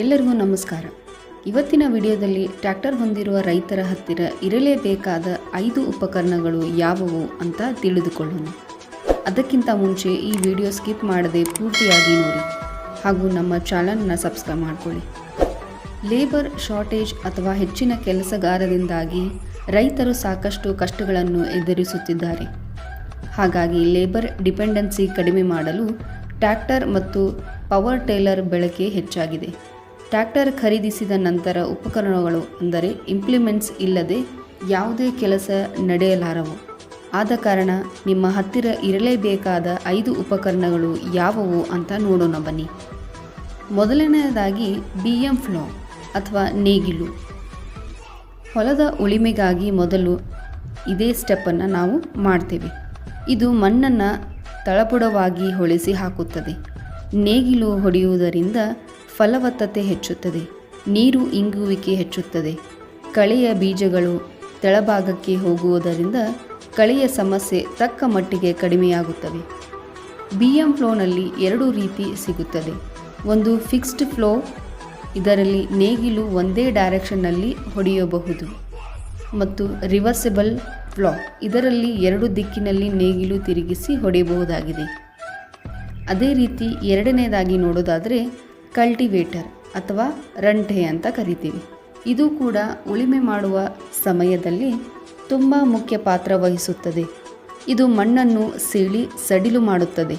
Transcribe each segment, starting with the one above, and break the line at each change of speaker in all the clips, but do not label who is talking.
ಎಲ್ಲರಿಗೂ ನಮಸ್ಕಾರ. ಇವತ್ತಿನ ವಿಡಿಯೋದಲ್ಲಿ ಟ್ರ್ಯಾಕ್ಟರ್ ಹೊಂದಿರುವ ರೈತರ ಹತ್ತಿರ ಇರಲೇಬೇಕಾದ ಐದು ಉಪಕರಣಗಳು ಯಾವುವು ಅಂತ ತಿಳಿದುಕೊಳ್ಳೋಣ. ಅದಕ್ಕಿಂತ ಮುಂಚೆ ಈ ವಿಡಿಯೋ ಸ್ಕಿಪ್ ಮಾಡದೆ ಪೂರ್ತಿಯಾಗಿ ನೋಡಿ ಹಾಗೂ ನಮ್ಮ ಚಾನಲ್ನ ಸಬ್ಸ್ಕ್ರೈಬ್ ಮಾಡಿಕೊಳ್ಳಿ. ಲೇಬರ್ ಶಾರ್ಟೇಜ್ ಅಥವಾ ಹೆಚ್ಚಿನ ಕೆಲಸಗಾರರಿಂದಾಗಿ ರೈತರು ಸಾಕಷ್ಟು ಕಷ್ಟಗಳನ್ನು ಎದುರಿಸುತ್ತಿದ್ದಾರೆ. ಹಾಗಾಗಿ ಲೇಬರ್ ಡಿಪೆಂಡೆನ್ಸಿ ಕಡಿಮೆ ಮಾಡಲು ಟ್ರ್ಯಾಕ್ಟರ್ ಮತ್ತು ಪವರ್ ಟೇಲರ್ ಬಳಕೆ ಹೆಚ್ಚಾಗಿದೆ. ಟ್ರ್ಯಾಕ್ಟರ್ ಖರೀದಿಸಿದ ನಂತರ ಉಪಕರಣಗಳು ಅಂದರೆ ಇಂಪ್ಲಿಮೆಂಟ್ಸ್ ಇಲ್ಲದೆ ಯಾವುದೇ ಕೆಲಸ ನಡೆಯಲಾರವು. ಆದ ಕಾರಣ ನಿಮ್ಮ ಹತ್ತಿರ ಇರಲೇಬೇಕಾದ ಐದು ಉಪಕರಣಗಳು ಯಾವುವು ಅಂತ ನೋಡೋಣ ಬನ್ನಿ. ಮೊದಲನೆಯದಾಗಿ ಬಿ ಎಂ ಫ್ಲೋ ಅಥವಾ ನೇಗಿಲು. ಹೊಲದ ಉಳಿಮೆಗಾಗಿ ಮೊದಲು ಇದೇ ಸ್ಟೆಪ್ಪನ್ನು ನಾವು ಮಾಡ್ತೇವೆ. ಇದು ಮಣ್ಣನ್ನು ತಳಪುಡವಾಗಿ ಹೊಳೆಸಿ ಹಾಕುತ್ತದೆ. ನೇಗಿಲು ಹೊಡೆಯುವುದರಿಂದ ಫಲವತ್ತತೆ ಹೆಚ್ಚುತ್ತದೆ, ನೀರು ಇಂಗುವಿಕೆ ಹೆಚ್ಚುತ್ತದೆ. ಕಳೆಯ ಬೀಜಗಳು ತೆಳಭಾಗಕ್ಕೆ ಹೋಗುವುದರಿಂದ ಕಳೆಯ ಸಮಸ್ಯೆ ತಕ್ಕ ಮಟ್ಟಿಗೆ ಕಡಿಮೆಯಾಗುತ್ತವೆ. ಬಿ ಎಂ ಫ್ಲೋನಲ್ಲಿ ಎರಡು ರೀತಿ ಸಿಗುತ್ತದೆ. ಒಂದು ಫಿಕ್ಸ್ಡ್ ಫ್ಲೋ ಇದರಲ್ಲಿ ನೇಗಿಲು ಒಂದೇ ಡೈರೆಕ್ಷನ್ನಲ್ಲಿ ಹೊಡೆಯಬಹುದು. ಮತ್ತು ರಿವರ್ಸಿಬಲ್ ಫ್ಲೋ ಇದರಲ್ಲಿ ಎರಡು ದಿಕ್ಕಿನಲ್ಲಿ ನೇಗಿಲು ತಿರುಗಿಸಿ ಹೊಡೆಯಬಹುದಾಗಿದೆ. ಅದೇ ರೀತಿ ಎರಡನೇದಾಗಿ ನೋಡೋದಾದರೆ ಕಲ್ಟಿವೇಟರ್ ಅಥವಾ ರಂಟೆ ಅಂತ ಕರಿತೀವಿ. ಇದು ಕೂಡ ಉಳಿಮೆ ಮಾಡುವ ಸಮಯದಲ್ಲಿ ತುಂಬ ಮುಖ್ಯ ಪಾತ್ರ ವಹಿಸುತ್ತದೆ. ಇದು ಮಣ್ಣನ್ನು ಸೀಳಿ, ಸಡಿಲು ಮಾಡುತ್ತದೆ.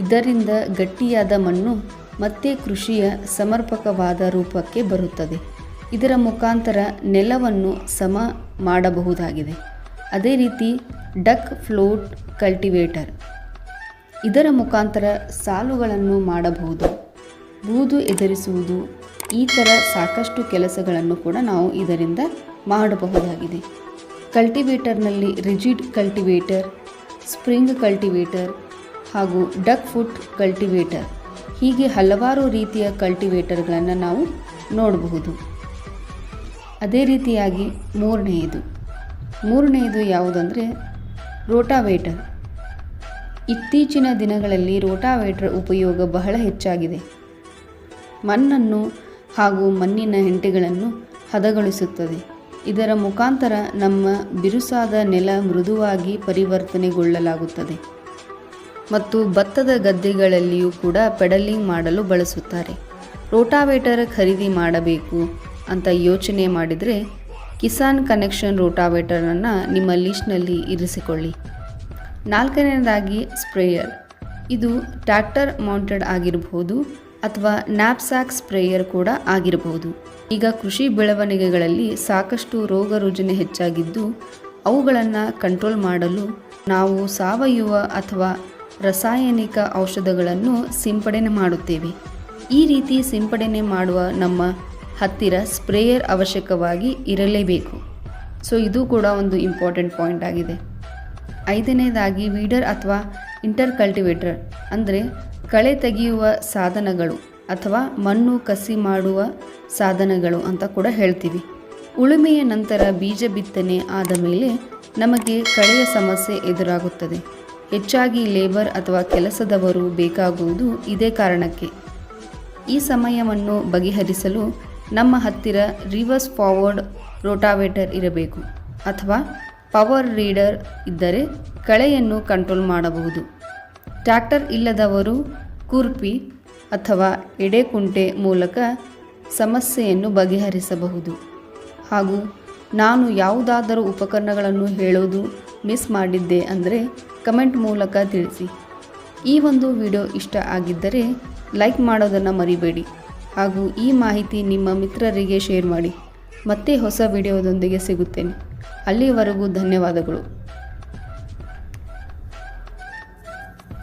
ಇದರಿಂದ ಗಟ್ಟಿಯಾದ ಮಣ್ಣು ಮತ್ತೆ ಕೃಷಿಯ ಸಮರ್ಪಕವಾದ ರೂಪಕ್ಕೆ ಬರುತ್ತದೆ. ಇದರ ಮುಖಾಂತರ ನೆಲವನ್ನು ಸಮ ಮಾಡಬಹುದಾಗಿದೆ. ಅದೇ ರೀತಿ ಡಕ್ ಫ್ಲೋಟ್ ಕಲ್ಟಿವೇಟರ್. ಇದರ ಮುಖಾಂತರ ಸಾಲುಗಳನ್ನು ಮಾಡಬಹುದು. ಬೂದು ಎದುರಿಸುವುದು, ಈ ಥರ ಸಾಕಷ್ಟು ಕೆಲಸಗಳನ್ನು ಕೂಡ ನಾವು ಇದರಿಂದ ಮಾಡಬಹುದಾಗಿದೆ. ಕಲ್ಟಿವೇಟರ್ನಲ್ಲಿ ರಿಜಿಡ್ ಕಲ್ಟಿವೇಟರ್, ಸ್ಪ್ರಿಂಗ್ ಕಲ್ಟಿವೇಟರ್ ಹಾಗೂ ಡಕ್ ಫುಟ್ ಕಲ್ಟಿವೇಟರ್, ಹೀಗೆ ಹಲವಾರು ರೀತಿಯ ಕಲ್ಟಿವೇಟರ್ಗಳನ್ನು ನಾವು ನೋಡಬಹುದು. ಅದೇ ರೀತಿಯಾಗಿ ಮೂರನೆಯದು. ಮೂರನೆಯದು ಯಾವುದಂದರೆ ರೋಟಾವೇಟರ್. ಇತ್ತೀಚಿನ ದಿನಗಳಲ್ಲಿ ರೋಟಾವೇಟರ್ ಉಪಯೋಗ ಬಹಳ ಹೆಚ್ಚಾಗಿದೆ. ಮಣ್ಣನ್ನು ಹಾಗೂ ಮಣ್ಣಿನ ಹೆಂಟೆಗಳನ್ನು ಹದಗೊಳಿಸುತ್ತದೆ. ಇದರ ಮುಖಾಂತರ ನಮ್ಮ ಬಿರುಸಾದ ನೆಲ ಮೃದುವಾಗಿ ಪರಿವರ್ತನೆಗೊಳ್ಳಲಾಗುತ್ತದೆ ಮತ್ತು ಭತ್ತದ ಗದ್ದೆಗಳಲ್ಲಿಯೂ ಕೂಡ ಪೆಡಲಿಂಗ್ ಮಾಡಲು ಬಳಸುತ್ತಾರೆ. ರೋಟಾವೇಟರ್ ಖರೀದಿ ಮಾಡಬೇಕು ಅಂತ ಯೋಚನೆ ಮಾಡಿದರೆ ಕಿಸಾನ್ ಕನೆಕ್ಷನ್ ರೋಟಾವೇಟರನ್ನು ನಿಮ್ಮ ಲಿಸ್ಟ್ನಲ್ಲಿ ಇರಿಸಿಕೊಳ್ಳಿ. ನಾಲ್ಕನೇದಾಗಿ ಸ್ಪ್ರೇಯರ್. ಇದು ಟ್ರ್ಯಾಕ್ಟರ್ ಮೌಂಟೆಡ್ ಆಗಿರಬಹುದು ಅಥವಾ ನ್ಯಾಪ್ಸಾಕ್ ಸ್ಪ್ರೇಯರ್ ಕೂಡ ಆಗಿರಬಹುದು. ಈಗ ಕೃಷಿ ಬೆಳವಣಿಗೆಗಳಲ್ಲಿ ಸಾಕಷ್ಟು ರೋಗ ರುಜಿನ ಹೆಚ್ಚಾಗಿದ್ದು, ಅವುಗಳನ್ನು ಕಂಟ್ರೋಲ್ ಮಾಡಲು ನಾವು ಸಾವಯವ ಅಥವಾ ರಾಸಾಯನಿಕ ಔಷಧಗಳನ್ನು ಸಿಂಪಡಣೆ ಮಾಡುತ್ತೇವೆ. ಈ ರೀತಿ ಸಿಂಪಡಣೆ ಮಾಡುವ ನಮ್ಮ ಹತ್ತಿರ ಸ್ಪ್ರೇಯರ್ ಅವಶ್ಯಕವಾಗಿ ಇರಲೇಬೇಕು. ಸೊ ಇದು ಕೂಡ ಒಂದು ಇಂಪಾರ್ಟೆಂಟ್ ಪಾಯಿಂಟ್ ಆಗಿದೆ. ಐದನೇದಾಗಿ ವೀಡರ್ ಅಥವಾ ಇಂಟರ್ ಕಲ್ಟಿವೇಟರ್ ಅಂದರೆ ಕಳೆ ತೆಗೆಯುವ ಸಾಧನಗಳು ಅಥವಾ ಮಣ್ಣು ಕಸಿ ಮಾಡುವ ಸಾಧನಗಳು ಅಂತ ಕೂಡ ಹೇಳ್ತೀವಿ. ಉಳುಮೆಯ ನಂತರ ಬೀಜ ಬಿತ್ತನೆ ಆದ ಮೇಲೆ ನಮಗೆ ಕಳೆಯ ಸಮಸ್ಯೆ ಎದುರಾಗುತ್ತದೆ. ಹೆಚ್ಚಾಗಿ ಲೇಬರ್ ಅಥವಾ ಕೆಲಸದವರು ಬೇಕಾಗುವುದು ಇದೇ ಕಾರಣಕ್ಕೆ. ಈ ಸಮಯವನ್ನು ಬಗೆಹರಿಸಲು ನಮ್ಮ ಹತ್ತಿರ ರಿವರ್ಸ್ ಫಾರ್ವರ್ಡ್ ರೋಟಾವೇಟರ್ ಇರಬೇಕು ಅಥವಾ ಪವರ್ ರೀಡರ್ ಇದ್ದರೆ ಕಳೆಯನ್ನು ಕಂಟ್ರೋಲ್ ಮಾಡಬಹುದು. ಟ್ರ್ಯಾಕ್ಟರ್ ಇಲ್ಲದವರು ಕುರ್ಪಿ ಅಥವಾ ಎಡೆಕುಂಟೆ ಮೂಲಕ ಸಮಸ್ಯೆಯನ್ನು ಬಗೆಹರಿಸಬಹುದು. ಹಾಗೂ ನಾನು ಯಾವುದಾದರೂ ಉಪಕರಣಗಳನ್ನು ಹೇಳೋದು ಮಿಸ್ ಮಾಡಿದ್ದೆ ಅಂದರೆ ಕಮೆಂಟ್ ಮೂಲಕ ತಿಳಿಸಿ. ಈ ಒಂದು ವಿಡಿಯೋ ಇಷ್ಟ ಆಗಿದ್ದರೆ ಲೈಕ್ ಮಾಡೋದನ್ನು ಮರಿಬೇಡಿ. ಹಾಗೂ ಈ ಮಾಹಿತಿ ನಿಮ್ಮ ಮಿತ್ರರಿಗೆ ಶೇರ್ ಮಾಡಿ. ಮತ್ತೆ ಹೊಸ ವಿಡಿಯೋದೊಂದಿಗೆ ಸಿಗುತ್ತೇನೆ. ಅಲ್ಲಿಯವರೆಗೂ ಧನ್ಯವಾದಗಳು.